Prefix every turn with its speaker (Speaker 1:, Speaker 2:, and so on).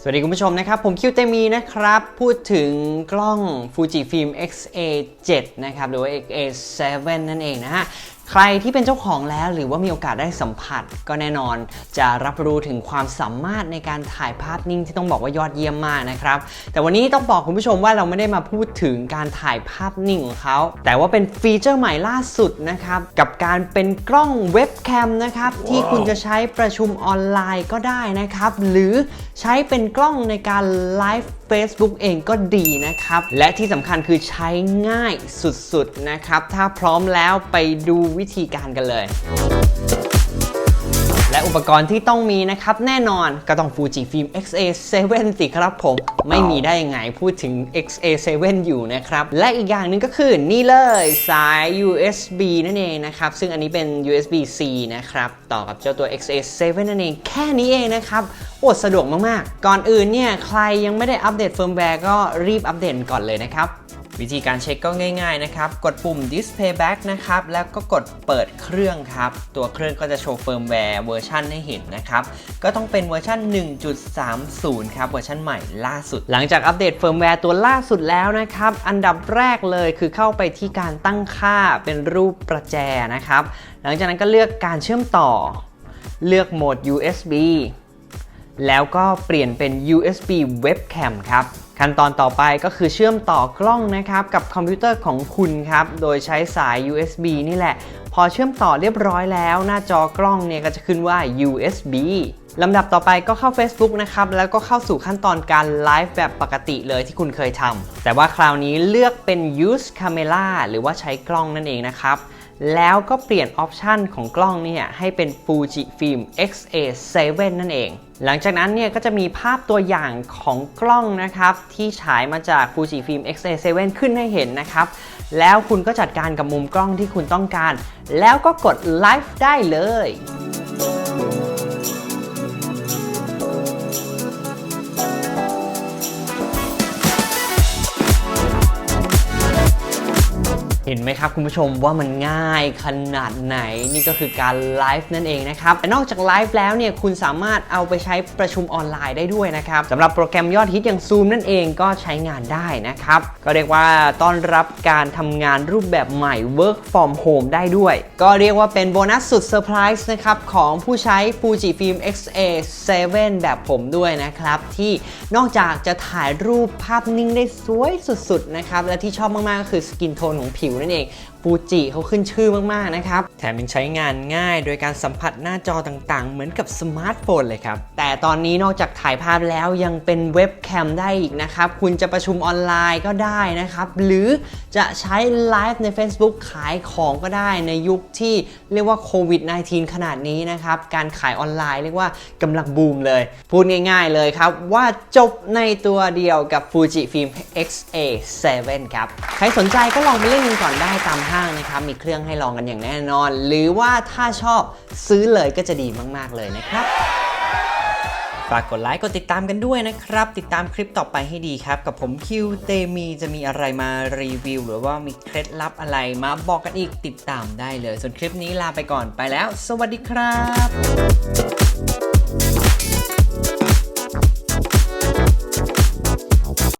Speaker 1: สวัสดีคุณผู้ชมนะครับ ผมคิวเตมีนะครับ พูดถึงกล้อง Fujifilm X-A7 นะครับ หรือว่า X-A7 นั่นเองนะฮะ ใครที่เป็นเจ้าของแล้วหรือว่ามีโอกาสได้สัมผัส ก็แน่นอนจะรับรู้ถึงความสามารถในการถ่ายภาพนิ่งที่ต้องบอกว่ายอดเยี่ยมมากนะครับ แต่วันนี้ต้องบอกคุณผู้ชมว่าเราไม่ได้มาพูดถึงการถ่ายภาพนิ่งของเขา แต่ว่าเป็นฟีเจอร์ใหม่ล่าสุดนะครับ กับการเป็นกล้องเว็บแคมนะครับที่คุณจะใช้ประชุมออนไลน์ก็ได้นะครับ หรือใช้เป็นกล้องในการไลฟ์ Facebook เองก็ดีนะครับ และที่สำคัญคือใช้ง่ายสุดๆนะครับ ถ้าพร้อมแล้วไปดูวิธีการกันเลย และอุปกรณ์ที่ต้องมีนะครับ แน่นอนก็ต้อง Fujifilm X-A7 สิครับผม ไม่มีได้ยังไงพูดถึง X-A7 อยู่นะครับ และอีกอย่างหนึ่งก็คือนี่เลยสาย USB นั่นเองนะครับ ซึ่งอันนี้เป็น USB-C นะครับ ต่อกับเจ้าตัว X-A7 นั่นเอง แค่นี้เองนะครับโอ้สะดวกมาก ๆ ก่อนอื่นเนี่ยใครยังไม่ได้อัปเดตเฟิร์มแวร์ก็รีบอัปเดตก่อนเลยนะครับ วิธีการเช็คก็ง่ายๆนะครับ กดปุ่ม display back นะครับ แล้วก็กดเปิดเครื่องครับ ตัวเครื่องก็จะโชว์เฟิร์มแวร์เวอร์ชันให้เห็นนะครับ ก็ต้องเป็นเวอร์ชัน1.30 ครับ เวอร์ชันใหม่ล่าสุด หลังจากอัปเดตเฟิร์มแวร์ตัวล่าสุดแล้วนะครับ อันดับแรกเลยคือเข้าไปที่การตั้งค่าเป็นรูปประแจนะครับ หลังจากนั้นก็เลือกการเชื่อมต่อ เลือกโหมด USB แล้วก็เปลี่ยนเป็น USB Webcam ครับ ขั้นตอนต่อไปก็คือเชื่อมต่อกล้องนะครับกับคอมพิวเตอร์ของคุณครับ โดยใช้สาย USB นี่แหละ พอเชื่อมต่อเรียบร้อยแล้ว หน้าจอกล้องเนี่ยก็จะขึ้นว่า USB ลำดับต่อไปก็เข้า Facebook นะครับ แล้วก็เข้าสู่ขั้นตอนการไลฟ์แบบปกติเลยที่คุณเคยทำแต่ว่าคราวนี้เลือกเป็น use camera หรือว่าใช้กล้องนั่นเองนะครับ แล้วก็เปลี่ยนออปชันของกล้องเนี่ยให้เป็น Fujifilm X-A7 นั่นเอง หลังจากนั้นเนี่ยก็จะมีภาพตัวอย่างของกล้องนะครับ ที่ฉายมาจาก Fujifilm X-A7 ขึ้นให้เห็นนะครับ แล้วคุณก็จัดการกับมุมกล้องที่คุณต้องการ แล้วก็กดไลฟ์ได้เลย เห็นไหมครับคุณผู้ชมว่ามันง่ายขนาดไหนนี่ก็คือการไลฟ์นั่นเองนะครับแต่นอกจากไลฟ์แล้วเนี่ยคุณสามารถเอาไปใช้ประชุมออนไลน์ได้ด้วยนะครับสำหรับโปรแกรมยอดฮิตอย่าง Zoom นั่นเองก็ใช้งานได้นะครับก็เรียกว่าต้อนรับการทำงานรูปแบบใหม่ Work from Home ได้ด้วย ก็เรียกว่าเป็นโบนัสสุดเซอร์ไพรส์นะครับของผู้ใช้ Fujifilm X-A7 แบบผมด้วยนะครับที่นอกจากจะถ่ายรูปภาพนิ่งได้สวยสุดๆนะครับและที่ชอบมากๆก็คือสกินโทนของผิวนั่นเองฟูจิเขาขึ้นชื่อมากๆนะครับ แถมยังใช้งานง่ายโดยการสัมผัสหน้าจอต่างๆ เหมือนกับสมาร์ทโฟนเลยครับ แต่ตอนนี้นอกจากถ่ายภาพแล้วยังเป็นเว็บแคมได้อีกนะครับ คุณจะประชุมออนไลน์ก็ได้นะครับ หรือจะใช้ไลฟ์ใน Facebook ขายของก็ได้ในยุคที่เรียกว่าโควิด -19 ขนาดนี้นะครับ การขายออนไลน์เรียกว่ากำลังบูมเลย พูดง่าย ๆเลยครับ ว่าจบในตัวเดียวกับ Fujifilm X-A7 ครับ ใครสนใจก็ลองไปเล่นกันก่อนอนได้ตามห้างนะครับ มีเครื่องให้ลองกันอย่างแน่นอน หรือว่าถ้าชอบซื้อเลยก็จะดีมากๆเลยนะครับฝากกดไลค์กดติดตามกันด้วยนะครับ ติดตามคลิปต่อไปให้ดีครับ กับผมคิวเตมีจะมีอะไรมารีวิว หรือว่ามีเคล็ดลับอะไรมาบอกกันอีกติดตามได้เลย ส่วนคลิปนี้ลาไปก่อนไปแล้ว สวัสดีครับ